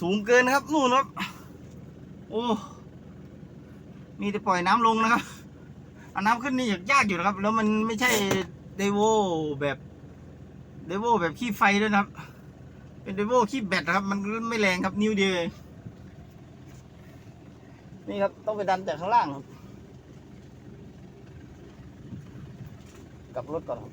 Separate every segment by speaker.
Speaker 1: สูงเกินนะครับนู่นครับ โอ้ มีแต่ปล่อยน้ำลงนะครับเอาน้ำขึ้นนี่ยากอยู่นะครับ แล้วมันไม่ใช่เดโวแบบเดโวแบบขี้ไฟด้วยนะครับ เป็นเดโวขี้แบตครับ มันไม่แรงครับนิ้วเดียวนี่ครับต้องไปดันจากข้างล่างครับ กลับรถก่อนครับ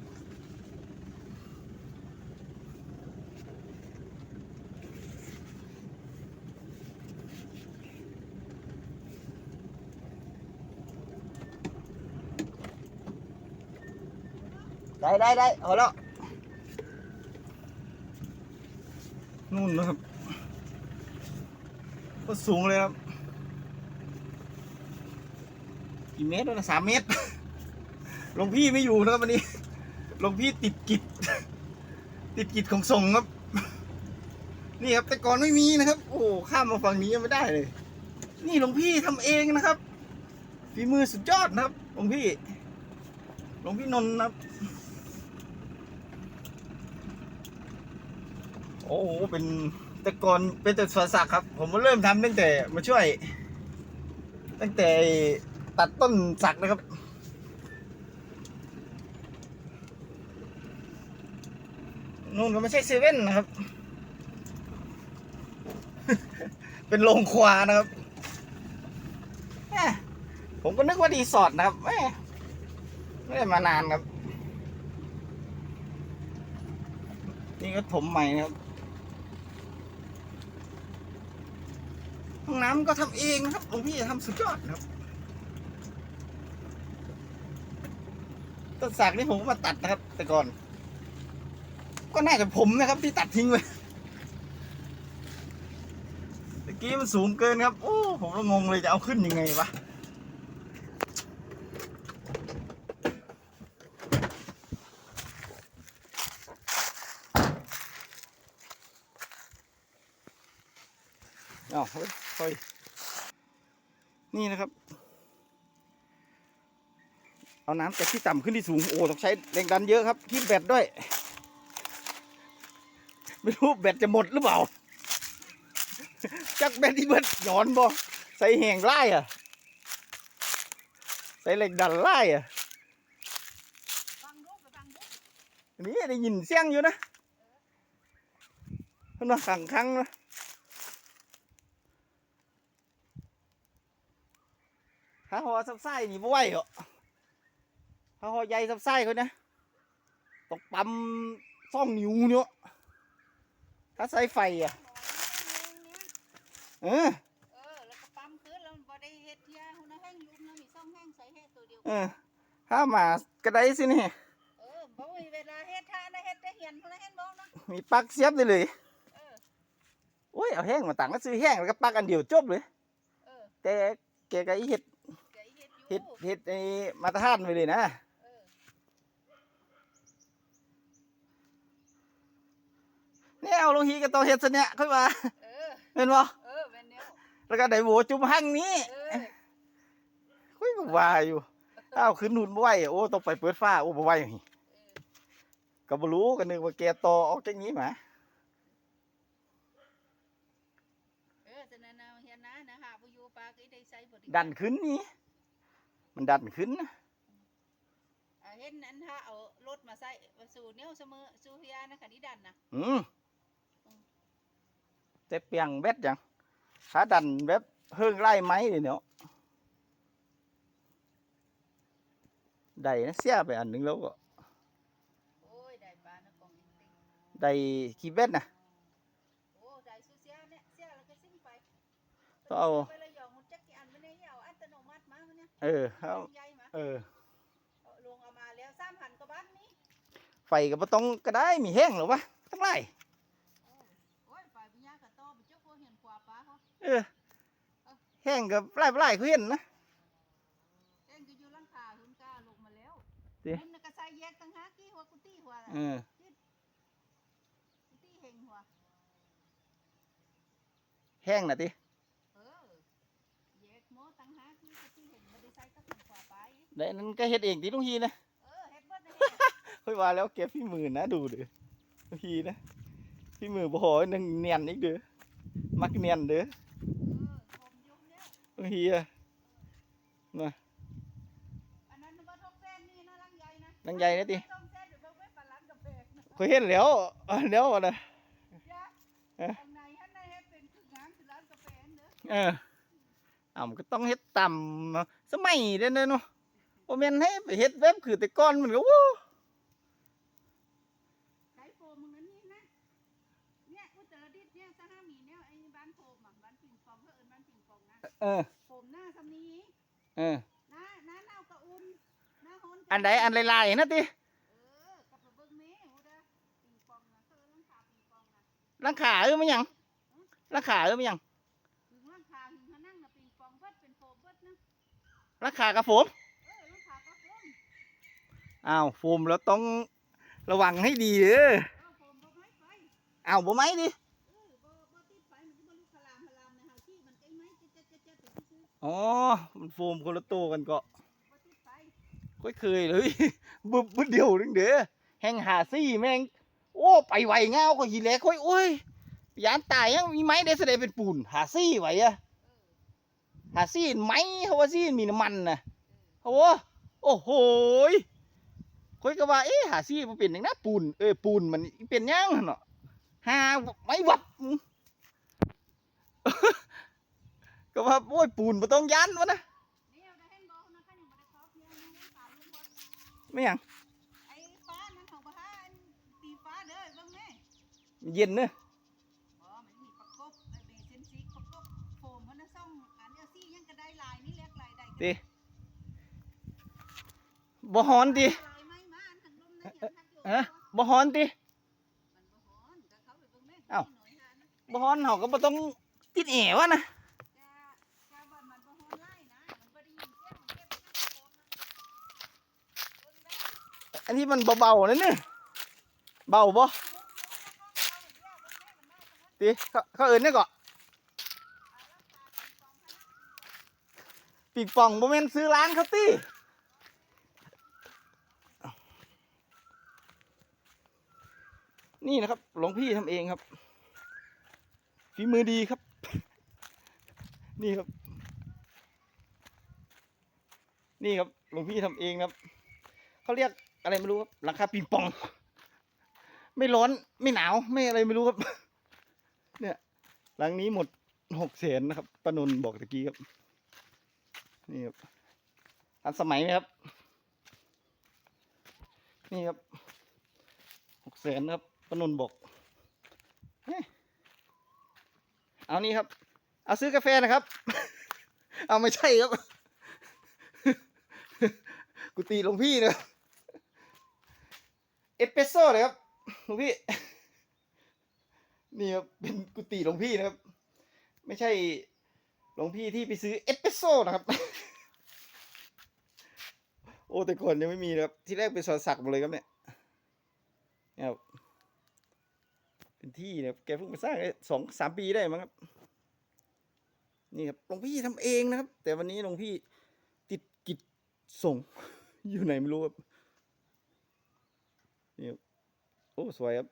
Speaker 1: ได้ได้ได้เอาแล้วนู่นนะครับ ก็สูงเลยครับ กี่เมตรแล้วนะสามเมตรหลวงพี่ไม่อยู่นะครับวันนี้หลวงพี่ติดกิจ ติดกิจของส่งครับ นี่ครับแต่ก่อนไม่มีนะครับ โอ้ข้ามมาฝั่งนี้ยังไม่ได้เลย นี่หลวงพี่ทำเองนะครับฝีมือสุดยอดนะครับหลวงพี่หลวงพี่นนท์นะครับ โอ้โหเป็นแต่ก่อนเป็นแต่สวนสักครับ ผมก็เริ่มทำตั้งแต่มาช่วย ตั้งแต่ตัดต้นสักนะครับ นู่นก็ไม่ใช่เซเว่นนะครับ เป็นโรงควานะครับผมก็นึกว่ารีสอร์ทนะครับแหม่ไม่ได้มานานครับ นี่ก็ถมใหม่นะครับ ห้องน้ำก็ทำเองนะครับหลวงพี่ทำสุดยอดครับต้นสากนี่ผมก็มาตัดนะครับ แต่ก่อน ก็น่าจะผมนะครับที่ตัดทิ้งไว้ตะกี้มันสูงเกินครับ โอ้ผมก็งงเลยจะเอาขึ้นยังไงวะอ้า วเฮ้ยนี่นะครับ เอาน้ำจากที่ต่ำขึ้นที่สูง โอ้ต้องใช้แรงดันเยอะครับคิดแบตด้วย ไม่รู้แบตจะหมดหรือเปล่า จักแบตที่เบิดหย่อนบ่ใส่แหงไล่อะใส่เหล็กดันไล่อะนนี้ได้ยินเสียงอยู่นะเพิ่นว่าขังคังนะ ถ้าหอซับไส้นี่บ่ไหวเหรอถ้าหอใหญ่ซับไส้เขานะต้องปั๊มซ่องนิ้วเนาะถ้าใส่ไฟอะเออ
Speaker 2: เออแล้วก็ปั๊มขึ้นแล้วมันบ่ได้เฮ็ดเที่ยหุ่นนะแห้งลุมนะมีซ่องแห้งใส่เฮ็ดตัวเดียว
Speaker 1: เออถ้ามากระไดสินี่
Speaker 2: เออบ่มีเวลาเฮ็ดท่านะเฮ็ดได้เหียนหุ่นนะเฮ็ดบ่นะ
Speaker 1: มีปลั๊กเสียบได้เลย
Speaker 2: เออ
Speaker 1: โอ้ยเอาแห้งมาต่างก็ซื้อแห้งแล้วก็ปลั๊กอันเดียวจบเลย
Speaker 2: เออ
Speaker 1: แต่แกก็อีเห็ด
Speaker 2: แก เฮ็ดอยู่
Speaker 1: เห็ดเห็ดไอ้มาตรฐานไปเลยนะ
Speaker 2: เออ
Speaker 1: เนี่ยเอาลงฮีกับตัวเห็ดซะเนี่ยค่อยมา
Speaker 2: เออ
Speaker 1: เห็นบ่
Speaker 2: เออแม่นแนว
Speaker 1: แล้วก็ได้โหวจุ่มหั่งนี้
Speaker 2: เออ
Speaker 1: คุยบ่ว่าอยู่อ้าวขึ้นหุ่นบ่ไหวโอ้ต้องไปเปิดฟ้าโอ้บ่ไหวอย่างนี้
Speaker 2: เออ
Speaker 1: ก็บ่รู้ก็นึกว่าแกต่อออกจากนี้มา
Speaker 2: เออฉะนั้นนะเฮียนนะนะหาบ่อยู่ปลาก็ได้ใช้บริการ
Speaker 1: ดันขึ้นนี่ มันดันขึ้นนะ
Speaker 2: อ่าเห็นอันถ้าเอารถมาใส่มาสู่แนวเสมอสู่เฮียนะคันนี้ดันนะ
Speaker 1: อืมแต่เปียงเบ็ดจังถ้าดันแบบเฮิงไล่ไม้เลยเนาะได้นะเสียไปอันหนึงแล้วก็
Speaker 2: โอ้ยได้ปลานะกองอินติ
Speaker 1: ได้กี่เบ็ดนะ
Speaker 2: โอ้ได้สุเสียเนี่ยเสียแล้วก็สิ้นไป
Speaker 1: ต้องเอา
Speaker 2: เนี่ย
Speaker 1: เออเอา
Speaker 2: ใหญ่มา
Speaker 1: เออ
Speaker 2: เอาลงเอามาแล้วสามพันกว่าบาทนี่
Speaker 1: ไฟก็บ่ต้องก็ได้มีแห้งหรอวะทั้งไร
Speaker 2: โอ้ยฝ่ายปัญญากระต้อไปเจ้าโคเห็นกว่าป้าเขา
Speaker 1: เออ แห้งก็ไล่ไล่คือเห็นนะ
Speaker 2: เอ็งก็อยู่หลังคาหุ่นกาลงมาแล้ว
Speaker 1: สิ
Speaker 2: หุ่นน่ะก็ใส่แยกตั้งหากี่หัวกุฏิหัว
Speaker 1: เออ
Speaker 2: กุฏิเฮงหัว
Speaker 1: แห้งน่ะติ
Speaker 2: เออแยกหมอตั้งหากี่กุฏิเฮงบ่ได้ใส่ตะกุนกว่าป้าอีก
Speaker 1: ได้นั้นก็เฮ็ดเองติลุงฮีนะ
Speaker 2: เออเฮ็ดเบิดนะเฮ็ด
Speaker 1: ค่อยว่าแล้วเก็บพี่มือนะดูดิลุงฮีนะพี่มือบ่หอนึงเนียนอีกเด้อมักเนียนเด้อ
Speaker 2: เออผมยุ่งแล้ว
Speaker 1: เฮียมา
Speaker 2: อันนั้นบ่ทกเส้นนี่นะลังใหญ่นะ
Speaker 1: ลังใหญ่นะติ
Speaker 2: ทกเส้นเดี๋ยวเบิ่งไว้ปลาร้านกาแฟนะ
Speaker 1: เคยเห็นแล้วอะแล้วอะนะ
Speaker 2: จ้ะ
Speaker 1: เอ๊ะ
Speaker 2: ข้างในข้างในเฮ็ดเป็นคืองานคือร้านกาแฟเด้อ
Speaker 1: เอออ้าวมันก็ต้องเฮ็ดต่ำเนาะสมัยเด้อเนาะ บ่แม่นให้ไปเฮ็ดเว็บคือแต่ก่อนมันก็โอ้
Speaker 2: ใช้โฟมมึงนั้นนี่นะ เนี่ยอุตรดิตถ์เนี่ยถ้าห้ามีเนี่ยไอ้บ้านโฟมอะบ้านปิงปองเขาเอิ้นบ้านปิงปองนะ
Speaker 1: เออ
Speaker 2: โฟมหน้าซำนี้
Speaker 1: เออ
Speaker 2: หน้าหน้าเน่ากะอุ่นหน้าฮ้อนกะ
Speaker 1: อันใดอันลายๆนะติ
Speaker 2: เออกลับมาเบิ่งแม่โหเด้อปิงปองนะเออลังคาปิงปองนะ
Speaker 1: ลังขาเออมันหยังลังขาเออมันหยัง
Speaker 2: ถึงลังคาถึงเขานั่งน่ะปิงปองเบิดเป็นโฟมเบิดนะ
Speaker 1: ลังขากระโฟม
Speaker 2: เออลังคาก็โฟม
Speaker 1: อ้าวโฟมแล้วต้องระวังให้ดีเด้อ
Speaker 2: เออโฟมบ่ไม้ไฟ
Speaker 1: อ้าวบ่ไหมดิ
Speaker 2: เออบ่บ่ติดไฟมันก็บ่ลุกคลามคลามนะเฮาที่มันใกล้ไม้เจ๊ะๆๆๆไปซื่อ
Speaker 1: อ๋อ มันโฟมคนละตัวกันก็
Speaker 2: ๆบ่
Speaker 1: ค่อยเคยเลยบึบบึบเดียวนึงเด้อแหงหาซี่แม่ง โอ้ ไปไวเงาก็หีแลค่อยโอ้ยยานตายยังมีไม้ได้แสดงเป็นปูนหาซี่ไหวอะหาซี่ไม้เขาว่าซี่มีน้ำมันนะโอ้โหโอ้โห คอยก็ว่าเอ๊ะหาซี่มันเป็นอย่างนั้นปูนเออปูนมันเป็นหยังเนาะหาไม้วับก็ว่าโอ้ยปูนบ่ต้องยันวะนะ
Speaker 2: นี่เอาได้เห็นบ่นะคันยังบ่ได้ขอเพียงยังตามลุงบ่
Speaker 1: ไม่หยัง
Speaker 2: ไอ้ฟ้านั้นเขาบ่หาอันตีฟ้าเด้อเบิ่งแม่
Speaker 1: เย็นเนอะ
Speaker 2: บ่มันมีประกบไอ้เบเซนซิกประกบโฟมเพิ่นน่ะส่องอันเดียวซี่ยังก็ได้ลายนี่แหลกลายได้ก็
Speaker 1: ดิบ่ฮ้อนดิ
Speaker 2: นะยังทักอ
Speaker 1: อบ่ฮ้อนดิ
Speaker 2: เอ้า
Speaker 1: ว
Speaker 2: หน่อยหานะ
Speaker 1: บ่ฮ้อนเฮาก็บ่ต้องติดแอวะนะ
Speaker 2: อันนเสียงมันเก็บไว้ในโฟมนะเบิ่งได้
Speaker 1: อันนี้มันเบาๆนั่นนี่เบาบ่ติเขาเอินนี่ก็ปิงปองบ่แม่นซื้อร้านเขาติ นี่นะครับหลวงพี่ทำเองครับฝีมือดีครับ นี่ครับ นี่ครับหลวงพี่ทำเองครับเขาเรียกอะไรไม่รู้ครับหลังคาปิงปอง ไม่ร้อนไม่หนาวไม่อะไรไม่รู้ครับ เนี่ย หลังนี้หมดหกแสนนะครับปนนท์บอกตะกี้ครับ นี่ครับทันสมัยไหมครับ นี่ครับหกแสนครับ ปนนบอกเอานี่ครับ เอาซื้อกาแฟนะครับ เอาไม่ใช่ครับกุฏิหลวงพี่นะครับเอสเปรสโซ่เลยครับหลวงพี่ นี่ครับเป็นกุฏิหลวงพี่นะครับ ไม่ใช่หลวงพี่ที่ไปซื้อเอสเปรสโซ่นะครับ โอ้แต่ก่อนยังไม่มีนะครับ ที่แรกเป็นซอยสักหมดเลยครับเนี่ยเนี่ยครับ เป็นที่เนะครับแกเพิ่งมาสร้างได้สองสามปีได้มั้งครับ นี่ครับหลวงพี่ทำเองนะครับ แต่วันนี้หลวงพี่ติดกิจส่ง อยู่ไหนไม่รู้ครับนี่ครับโอ้สวยครับ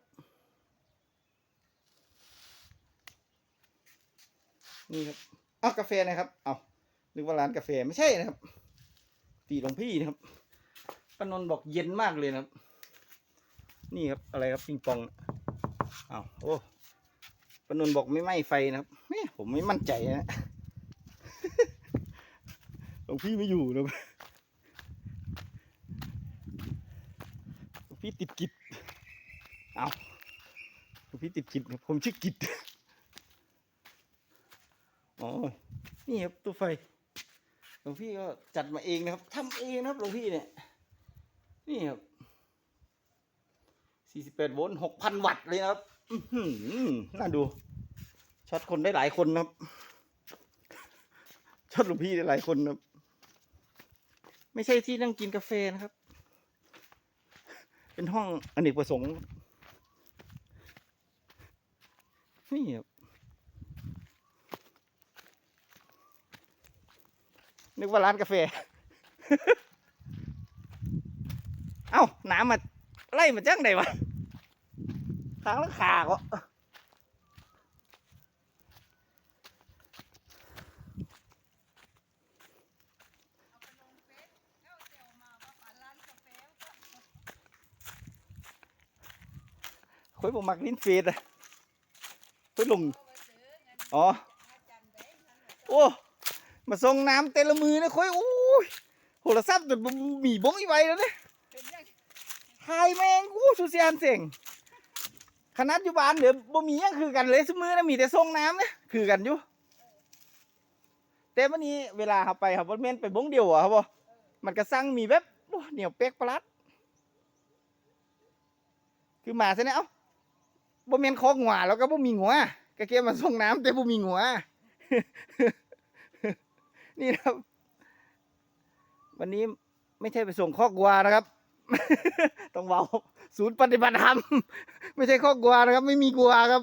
Speaker 1: นี่ครับเอากาแฟนะครับ เอานึกว่าร้านกาแฟไม่ใช่นะครับ ตีหลวงพี่นะครับป้านนท์บอกเย็นมากเลยนะครับ นี่ครับอะไรครับปิงปอง อ้าวโอ้ป้านนท์บอกไม่ไหม้ไฟนะครับแม่ผมไม่มั่นใจนะหลวงพี่ไม่อยู่นะหลวงพี่ติดกิจเอาหลวงพี่ติดกิจผมชื่อกิจอ๋อนี่ครับตู้ไฟหลวงพี่ก็จัดมาเองนะครับทำเองนะครับหลวงพี่เนี่ย นี่ครับ48โวลต์6,000 วัตต์เลยนะครับ น่าดูช็อตคนได้หลายคนครับช็อตหลวงพี่ได้หลายคนครับ ไม่ใช่ที่นั่งกินกาแฟนะครับ เป็นห้องอเนกประสงค์นี่ครับนึกว่าร้านกาแฟ เอ้าน้ำมาไล่มาจังไดวะางละขากะคุยผมมักลิ้นเฟดอะคุยลุง
Speaker 2: อ๋
Speaker 1: อ โอ้ มาส่งน้ำเต็มละมือนะคุยโอ้ยโหระซับจนมีบ้องอีไว้แล้วเนี่ยทายแมงกูสุเสียนเสียง ขนาดอยู่บ้านเดี๋ยวบ่มียังคือกันเลยสมือนะมีแต่ส่งน้ำเนี่ยคือกันอยู่แต่วันนี้เวลาเขาไปเขาบ่แม่นไปบ้งเดียวอะครับบ่มันก็สั่งมีแบบเหนียวเป๊กปลัด คือมาซะเนี่ยเอ้าบ่แม่นคอกงัวแล้วก็บ่มีงัวก็แค่มาส่งน้ำแต่บ่มีงัวนี่ครับ วันนี้ไม่ใช่ไปส่งคอกวัวนะครับ ต้องเบาศูนย์ปฏิบัติธรรมไม่ใช่ข้อกลัวนะครับ ไม่มีกัวครับ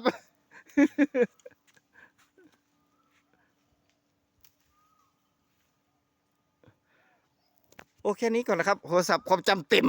Speaker 1: โอเคนี้ก่อนนะครับ โทรศัพท์ความจำเต็ม